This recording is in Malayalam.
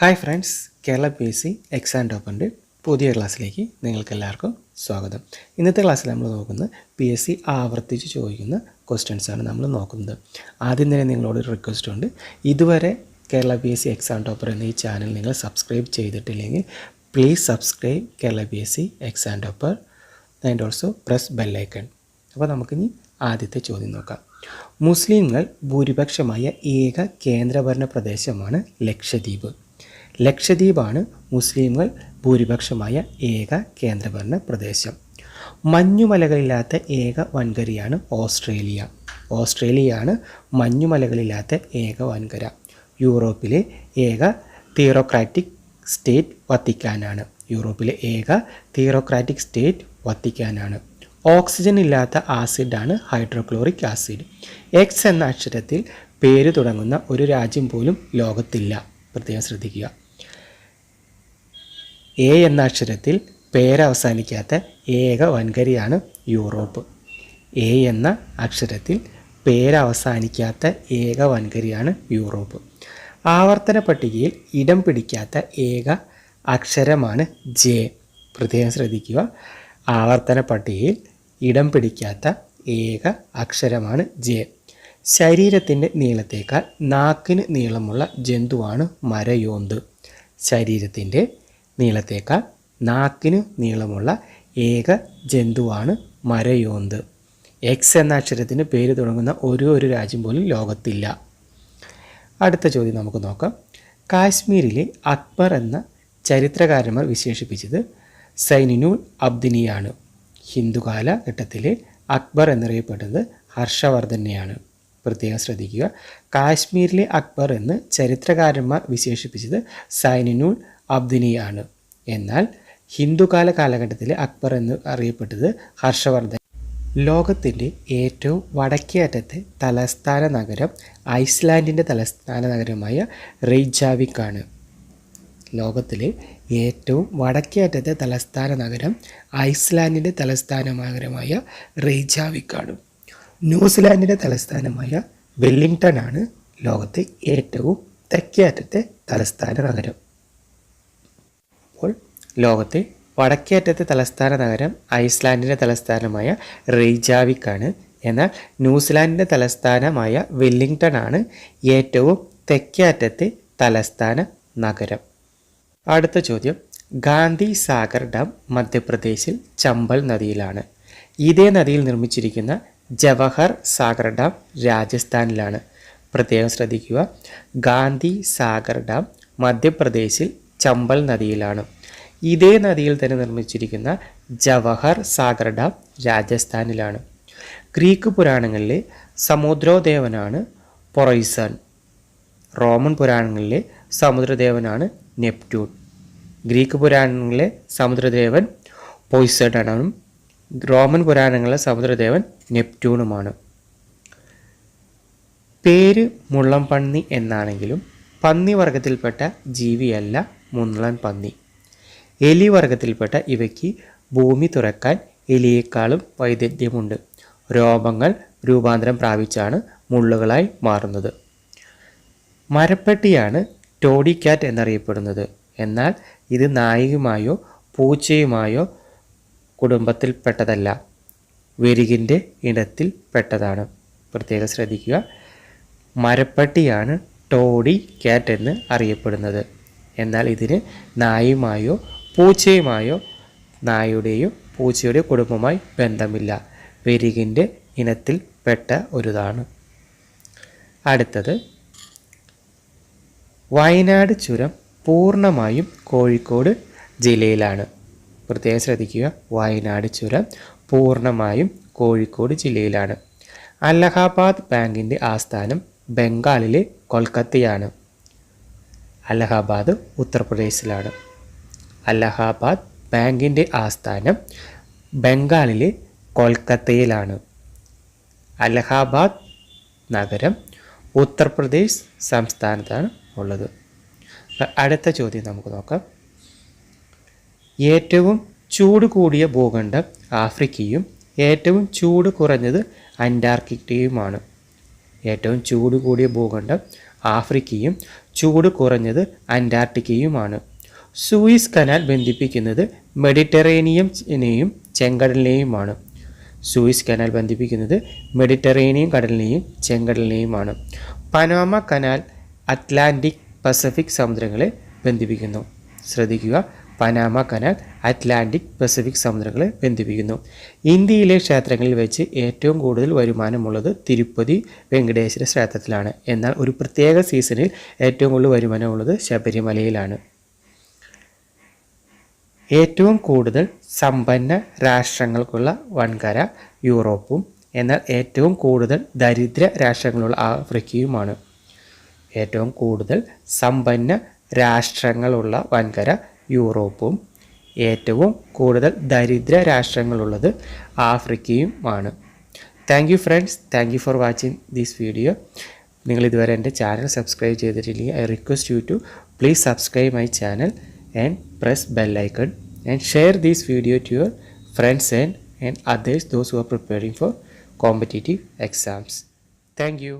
Hi friends Kerala P S C exam ടോപ്പറിന്റെ പുതിയ ക്ലാസ്സിലേക്ക് നിങ്ങൾക്കെല്ലാവർക്കും സ്വാഗതം. ഇന്നത്തെ ക്ലാസ്സിൽ നമ്മൾ നോക്കുന്നത് പി എസ് സി ആവർത്തിച്ച് ചോദിക്കുന്ന ക്വസ്റ്റ്യൻസ് ആണ് നമ്മൾ നോക്കുന്നത്. ആദ്യം തന്നെ നിങ്ങളോട് ഒരു റിക്വസ്റ്റ് ഉണ്ട്. ഇതുവരെ Kerala P S C exam topper എന്ന ഈ ചാനൽ നിങ്ങൾ സബ്സ്ക്രൈബ് ചെയ്തിട്ടില്ലെങ്കിൽ please subscribe Kerala P S C exam topper and also press bell icon അപ്പോൾ നമുക്കിനി ആദ്യത്തെ ചോദ്യം നോക്കാം. മുസ്ലിങ്ങൾ ഭൂരിപക്ഷമായ ഏക കേന്ദ്രഭരണ പ്രദേശമാണ് ലക്ഷദ്വീപ്. ലക്ഷദ്വീപാണ് മുസ്ലിങ്ങൾ ഭൂരിപക്ഷമായ ഏക കേന്ദ്രഭരണ പ്രദേശം. മഞ്ഞുമലകളില്ലാത്ത ഏക വൻകരയാണ് ഓസ്ട്രേലിയ. ഓസ്ട്രേലിയയാണ് മഞ്ഞുമലകളില്ലാത്ത ഏക വൻകര. യൂറോപ്പിലെ ഏക തീറോക്രാറ്റിക് സ്റ്റേറ്റ് വത്തിക്കാനാണ്. യൂറോപ്പിലെ ഏക തീറോക്രാറ്റിക് സ്റ്റേറ്റ് വത്തിക്കാനാണ്. ഓക്സിജൻ ഇല്ലാത്ത ആസിഡാണ് ഹൈഡ്രോക്ലോറിക് ആസിഡ്. എക്സ് എന്ന അക്ഷരത്തിൽ പേര് തുടങ്ങുന്ന ഒരു രാജ്യം പോലും ലോകത്തില്ല. പ്രത്യേകം ശ്രദ്ധിക്കുക. എ എന്ന അക്ഷരത്തിൽ പേരവസാനിക്കാത്ത ഏക വൻകരിയാണ് യൂറോപ്പ്. എ എന്ന അക്ഷരത്തിൽ പേരവസാനിക്കാത്ത ഏക വൻകരിയാണ് യൂറോപ്പ്. ആവർത്തന പട്ടികയിൽ ഇടം പിടിക്കാത്ത ഏക അക്ഷരമാണ് ജെ. പ്രത്യേകം ശ്രദ്ധിക്കുക. ആവർത്തന പട്ടികയിൽ ഇടം പിടിക്കാത്ത ഏക അക്ഷരമാണ് ജെ. ശരീരത്തിന്റെ നീളത്തേക്കാൾ നാക്കിന് നീളമുള്ള ജന്തുവാണ് മരയോന്ത്. ശരീരത്തിന്റെ നീളത്തേക്കാൾ നാക്കിന് നീളമുള്ള ഏക ജന്തുവാണ് മരയോന്ത്. എക്സ് എന്ന അക്ഷരത്തിന് പേര് തുടങ്ങുന്ന ഒരു ഒരു രാജ്യം പോലും ലോകത്തില്ല. അടുത്ത ചോദ്യം നമുക്ക് നോക്കാം. കാശ്മീരിലെ അക്ബർ എന്ന ചരിത്രകാരന്മാർ വിശേഷിപ്പിച്ചത് സൈനിനുൽ അബ്ദിനിയാണ്. ഹിന്ദുകാല ഘട്ടത്തിലെ അക്ബർ എന്നറിയപ്പെടുന്നത് ഹർഷവർദ്ധനെയാണ് പ്രത്യേകം ശ്രദ്ധിക്കുക. കാശ്മീരിലെ അക്ബർ എന്ന് ചരിത്രകാരന്മാർ വിശേഷിപ്പിച്ചത് സൈനിനുൽ അബ്ദിനിയാണ്. എന്നാൽ ഹിന്ദുകാല കാലഘട്ടത്തിൽ അക്ബർ എന്ന് അറിയപ്പെട്ടത് ഹർഷവർദ്ധൻ. ലോകത്തിന്റെ ഏറ്റവും വടക്കേ അറ്റത്തെ തലസ്ഥാന നഗരം ഐസ്ലാൻഡിന്റെ തലസ്ഥാന നഗരമായ റെയ്ജാവിക് ആണ് ലോകത്തിലെ ഏറ്റവും വടക്കേ അറ്റത്തെ തലസ്ഥാന നഗരം ഐസ്ലാൻഡിന്റെ തലസ്ഥാന നഗരമായ റെയ്ജാവിക് ആണ് ന്യൂസിലാൻഡിന്റെ തലസ്ഥാനമായ വെല്ലിംഗ്ടൺ ആണ് ലോകത്തെ ഏറ്റവും തെക്കേ അറ്റത്തെ തലസ്ഥാന നഗരം. അപ്പോൾ ലോകത്തെ വടക്കേറ്റത്തെ തലസ്ഥാന നഗരം ഐസ്ലാൻഡിന്റെ തലസ്ഥാനമായ റെയ്ജാവിക്കാണ്. എന്നാൽ ന്യൂസിലാൻഡിന്റെ തലസ്ഥാനമായ വെല്ലിംഗ്ടൺ ആണ് ഏറ്റവും തെക്കേറ്റത്തെ തലസ്ഥാന നഗരം. അടുത്ത ചോദ്യം. ഗാന്ധി സാഗർ ഡാം മധ്യപ്രദേശിൽ ചമ്പൽ നദിയിലാണ്. ഇതേ നദിയിൽ നിർമ്മിച്ചിരിക്കുന്ന ജവഹർ സാഗർ ഡാം രാജസ്ഥാനിലാണ്. പ്രത്യേകം ശ്രദ്ധിക്കുക. ഗാന്ധി സാഗർ ഡാം മധ്യപ്രദേശിൽ ചമ്പൽ നദിയിലാണ്. ഇതേ നദിയിൽ തന്നെ നിർമ്മിച്ചിരിക്കുന്ന ജവഹർ സാഗർ ഡാം രാജസ്ഥാനിലാണ്. ഗ്രീക്ക് പുരാണങ്ങളിലെ സമുദ്രോദേവനാണ് പൊറൈസൺ. റോമൻ പുരാണങ്ങളിലെ സമുദ്രദേവനാണ് നെപ്റ്റ്യൂൺ. ഗ്രീക്ക് പുരാണങ്ങളിലെ സമുദ്രദേവൻ പോയിസഡാണും റോമൻ പുരാണങ്ങളിലെ സമുദ്രദേവൻ നെപ്റ്റ്യൂണുമാണ്. പേര് മുള്ളം പന്നി എന്നാണെങ്കിലും പന്നി വർഗത്തിൽപ്പെട്ട ജീവിയല്ല മുള്ളൻ പന്നി. എലി വർഗത്തിൽപ്പെട്ട ഇവയ്ക്ക് ഭൂമി തുറക്കാൻ എലിയേക്കാളും വൈദഗ്ധ്യമുണ്ട്. രോമങ്ങൾ രൂപാന്തരം പ്രാപിച്ചാണ് മുള്ളുകളായി മാറുന്നത്. മരപ്പെട്ടിയാണ് ടോഡി കാറ്റ് എന്നറിയപ്പെടുന്നത്. എന്നാൽ ഇത് നായികമായോ പൂച്ചയുമായോ കുടുംബത്തിൽപ്പെട്ടതല്ല. വെരികിന്റെ ഇനത്തിൽ പെട്ടതാണ്. പ്രത്യേകം ശ്രദ്ധിക്കുക. മരപ്പട്ടിയാണ് ടോഡി കാറ്റ് എന്ന് അറിയപ്പെടുന്നത്. എന്നാൽ ഇതിന് നായുമായോ പൂച്ചയുമായോ നായുടെയോ പൂച്ചയുടെയോ കുടുംബമായി ബന്ധമില്ല. വെരികിന്റെ ഇനത്തിൽ പെട്ട ഒരുതാണ്. അടുത്തത് വയനാട് ചുരം പൂർണമായും കോഴിക്കോട് ജില്ലയിലാണ്. പ്രത്യേകം ശ്രദ്ധിക്കുക വയനാട് ചുരം പൂർണമായും കോഴിക്കോട് ജില്ലയിലാണ്. അലഹാബാദ് ബാങ്കിന്റെ ആസ്ഥാനം ബംഗാളിലെ കൊൽക്കത്തയാണ്. അലഹാബാദ് ഉത്തർപ്രദേശിലാണ്. അലഹാബാദ് ബാങ്കിന്റെ ആസ്ഥാനം ബംഗാളിലെ കൊൽക്കത്തയിലാണ്. അലഹാബാദ് നഗരം ഉത്തർപ്രദേശ് സംസ്ഥാനത്താണ് ഉള്ളത്. അടുത്ത ചോദ്യം നമുക്ക് നോക്കാം. ഏറ്റവും ചൂട് കൂടിയ ഭൂഖണ്ഡം ആഫ്രിക്കയും ഏറ്റവും ചൂട് കുറഞ്ഞത് അന്റാർട്ടിക്കയുമാണ്. ഏറ്റവും ചൂട് കൂടിയ ഭൂഖണ്ഡം ആഫ്രിക്കയും ചൂട് കുറഞ്ഞത് അന്റാർട്ടിക്കയുമാണ്. സൂയിസ് കനാൽ ബന്ധിപ്പിക്കുന്നത് മെഡിറ്ററേനിയനെയും ചെങ്കടലിനെയുമാണ്. സൂയിസ് കനാൽ ബന്ധിപ്പിക്കുന്നത് മെഡിറ്ററേനിയൻ കടലിനെയും ചെങ്കടലിനെയുമാണ്. പനോമ കനാൽ അറ്റ്ലാന്റിക് പസഫിക് സമുദ്രങ്ങളെ ബന്ധിപ്പിക്കുന്നു. ശ്രദ്ധിക്കുക പനാമ കനാൽ അറ്റ്ലാന്റിക് പസഫിക് സമുദ്രങ്ങളെ ബന്ധിപ്പിക്കുന്നു. ഇന്ത്യയിലെ ക്ഷേത്രങ്ങളിൽ വെച്ച് ഏറ്റവും കൂടുതൽ വരുമാനമുള്ളത് തിരുപ്പതി വെങ്കടേശ്വര ക്ഷേത്രത്തിലാണ്. എന്നാൽ ഒരു പ്രത്യേക സീസണിൽ ഏറ്റവും കൂടുതൽ വരുമാനമുള്ളത് ശബരിമലയിലാണ്. ഏറ്റവും കൂടുതൽ സമ്പന്ന രാഷ്ട്രങ്ങൾക്കുള്ള വൻകര യൂറോപ്പും എന്നാൽ ഏറ്റവും കൂടുതൽ ദരിദ്ര രാഷ്ട്രങ്ങളുള്ള ആഫ്രിക്കയുമാണ്. ഏറ്റവും കൂടുതൽ സമ്പന്ന രാഷ്ട്രങ്ങളുള്ള വൻകര യൂറോപ്പും ഏറ്റവും കൂടുതൽ ദരിദ്ര രാഷ്ട്രങ്ങളുള്ളത് ആഫ്രിക്കയുമാണ് thank you friends thank you for watching this video നിങ്ങൾ ഇതുവരെ എന്റെ ചാനൽ സബ്സ്ക്രൈബ് ചെയ്തിട്ടില്ലെങ്കിൽ I request you to please subscribe my channel and press bell icon and share these video to your friends and and others those who are preparing for competitive exams thank you.